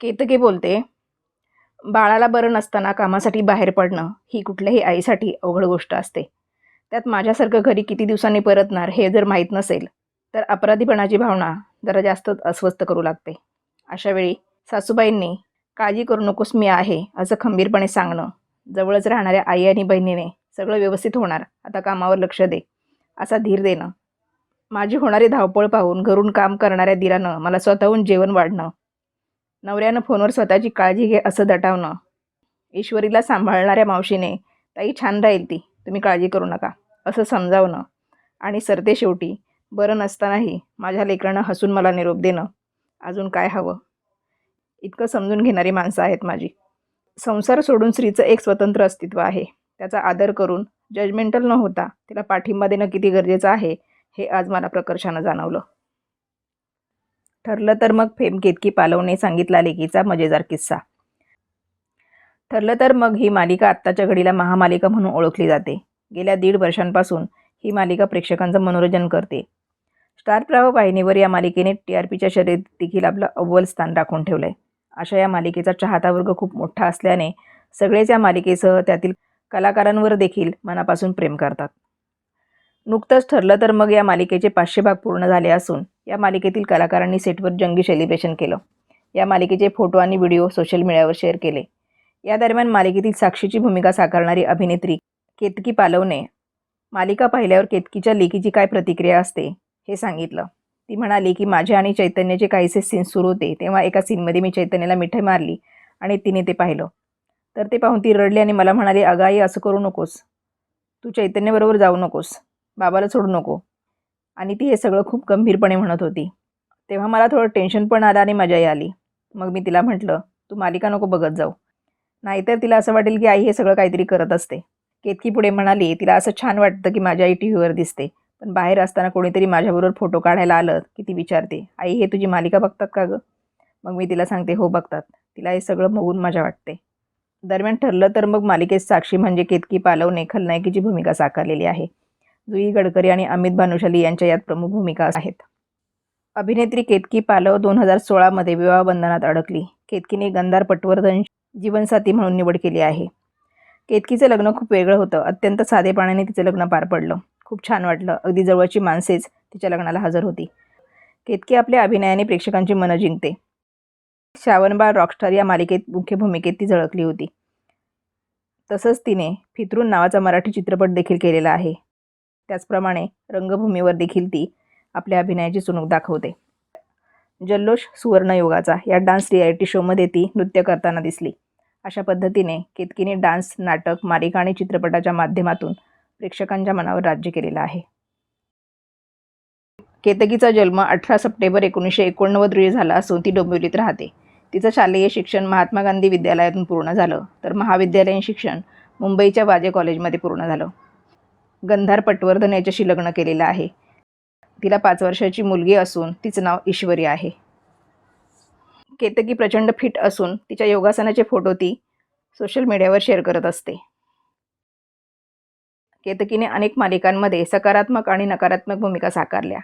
केतके बोलते बाळाला बरं नसताना कामासाठी बाहेर पडणं ही कुठल्याही आईसाठी अवघड गोष्ट असते. त्यात माझ्यासारखं घरी किती दिवसांनी परतणार हे जर माहीत नसेल तर अपराधीपणाची भावना जरा जास्तच अस्वस्थ करू लागते. अशावेळी सासूबाईंनी काळजी करू नकोस मी आहे असं खंबीरपणे सांगणं. जवळच राहणाऱ्या आई आणि बहिणीने सगळं व्यवस्थित होणार आता कामावर लक्ष दे असा धीर देणं. माझी होणारी धावपळ पाहून घरून काम करणाऱ्या दिरानं मला स्वतःहून जेवण वाढणं नवऱ्यानं फोनवर स्वतःची काळजी घे असं दटावणं. ईश्वरीला सांभाळणाऱ्या मावशीने ताई छान राहील ती तुम्ही काळजी करू नका असं समजावणं. आणि सरते शेवटी बरं नसतानाही माझ्या लेकरांना हसून मला निरोप देणं. अजून काय हवं? इतकं समजून घेणारी माणसं आहेत माझी. संसार सोडून स्त्रीचं एक स्वतंत्र अस्तित्व आहे. त्याचा आदर करून जजमेंटल न होता तिला पाठिंबा देणं किती गरजेचं आहे हे आज मला प्रकर्षानं जाणवलं. ठरलं तर मग फेम केतकी पालवने सांगितला लेकीचा मजेदार किस्सा. ठरलं तर मग ही मालिका आत्ताच्या घडीला महामालिका म्हणून ओळखली जाते. गेल्या दीड वर्षांपासून ही मालिका प्रेक्षकांचं मनोरंजन करते. स्टार प्रवाह वाहिनीवर या मालिकेने टी आर पीच्या शर्यतीत देखील आपलं अव्वल स्थान राखून ठेवलं आहे अशा या मालिकेचा चाहता वर्ग खूप मोठा असल्याने सगळेच या मालिकेसह त्यातील कलाकारांवर देखील मनापासून प्रेम करतात. नुकतंच ठरलं तर मग या मालिकेचे पाचशे भाग पूर्ण झाले असून या मालिकेतील कलाकारांनी सेटवर जंगी सेलिब्रेशन केलं. या मालिकेचे फोटो आणि व्हिडिओ सोशल मीडियावर शेअर केले. या दरम्यान मालिकेतील साक्षीची भूमिका साकारणारी अभिनेत्री केतकी पालवने मालिका पाहिल्यावर केतकीच्या लेकीची काय प्रतिक्रिया असते हे सांगितलं. ती म्हणाली की माझे आणि चैतन्याचे काहीसे सीन सुरू होते तेव्हा एका सीनमध्ये मी चैतन्याला मिठाई मारली आणि तिने ते पाहिलं. तर ते पाहून ती रडली आणि मला म्हणाली अगाई असं करू नकोस. तू चैतन्याबरोबर जाऊ नकोस. बाबाला सोडू नको. आणि ती हे सगळं खूप गंभीरपणे म्हणत होती. तेव्हा मला थोडं टेन्शन पण आलं आणि मजाही आली. मग मी तिला म्हटलं तू मालिका नको बघत जाऊ. नाहीतर तिला असं वाटेल की आई हे सगळं काहीतरी करत असते. केतकी पुढे म्हणाली तिला असं छान वाटतं की माझी आई टी व्हीवर दिसते. पण बाहेर असताना कोणीतरी माझ्याबरोबर फोटो काढायला आलं की ती विचारते आई हे तुझी मालिका बघतात का गं? मग मी तिला सांगते हो बघतात. तिला हे सगळं बघून मजा वाटते. दरम्यान ठरलं तर मग मालिकेत साक्षी म्हणजे केतकी पालवने खलनायकीची भूमिका साकारलेली आहे. जुई गडकरी आणि अमित भानुशाली यांच्या यात प्रमुख भूमिका आहेत. अभिनेत्री केतकी पालव दोन हजार सोळामध्ये विवाहबंधनात अडकली. केतकीने गंधार पटवर्धन जीवनसाथी म्हणून निवड केली आहे. केतकीचं लग्न खूप वेगळं होतं. अत्यंत साधेपणाने तिचं लग्न पार पडलं. खूप छान वाटलं. अगदी जवळची माणसेच तिच्या लग्नाला हजर होती. केतकी आपल्या अभिनयाने प्रेक्षकांची मनं जिंकते. श्रावणबाळ रॉकस्टार या मालिकेत मुख्य भूमिकेत ती झळकली होती. तसंच तिने फितरून नावाचा मराठी चित्रपट देखील केलेला आहे. त्याचप्रमाणे रंगभूमीवर देखील ती आपल्या अभिनयाची चुणूक दाखवते. जल्लोष सुवर्णयोगाचा या डान्स रियालिटी शोमध्ये ती नृत्य करताना दिसली. अशा पद्धतीने केतकीने डान्स नाटक मालिका आणि चित्रपटाच्या माध्यमातून प्रेक्षकांच्या मनावर राज्य केलेलं आहे. केतकीचा जन्म अठरा सप्टेंबर एकोणीसशे एकोणनव्वद रोजी झाला असून ती डोंबिवलीत राहते. तिचं शालेय शिक्षण महात्मा गांधी विद्यालयातून पूर्ण झालं. तर महाविद्यालयीन शिक्षण मुंबईच्या वाजे कॉलेजमध्ये पूर्ण झालं. गंधार पटवर्धन याच्याशी लग्न केलेलं आहे. तिला पाच वर्षाची मुलगी असून तिचं नाव ईश्वरी आहे. केतकी प्रचंड फिट असून तिच्या योगासनाचे फोटो ती सोशल मीडियावर शेअर करत असते. केतकीने अनेक मालिकांमध्ये सकारात्मक आणि नकारात्मक भूमिका साकारल्या.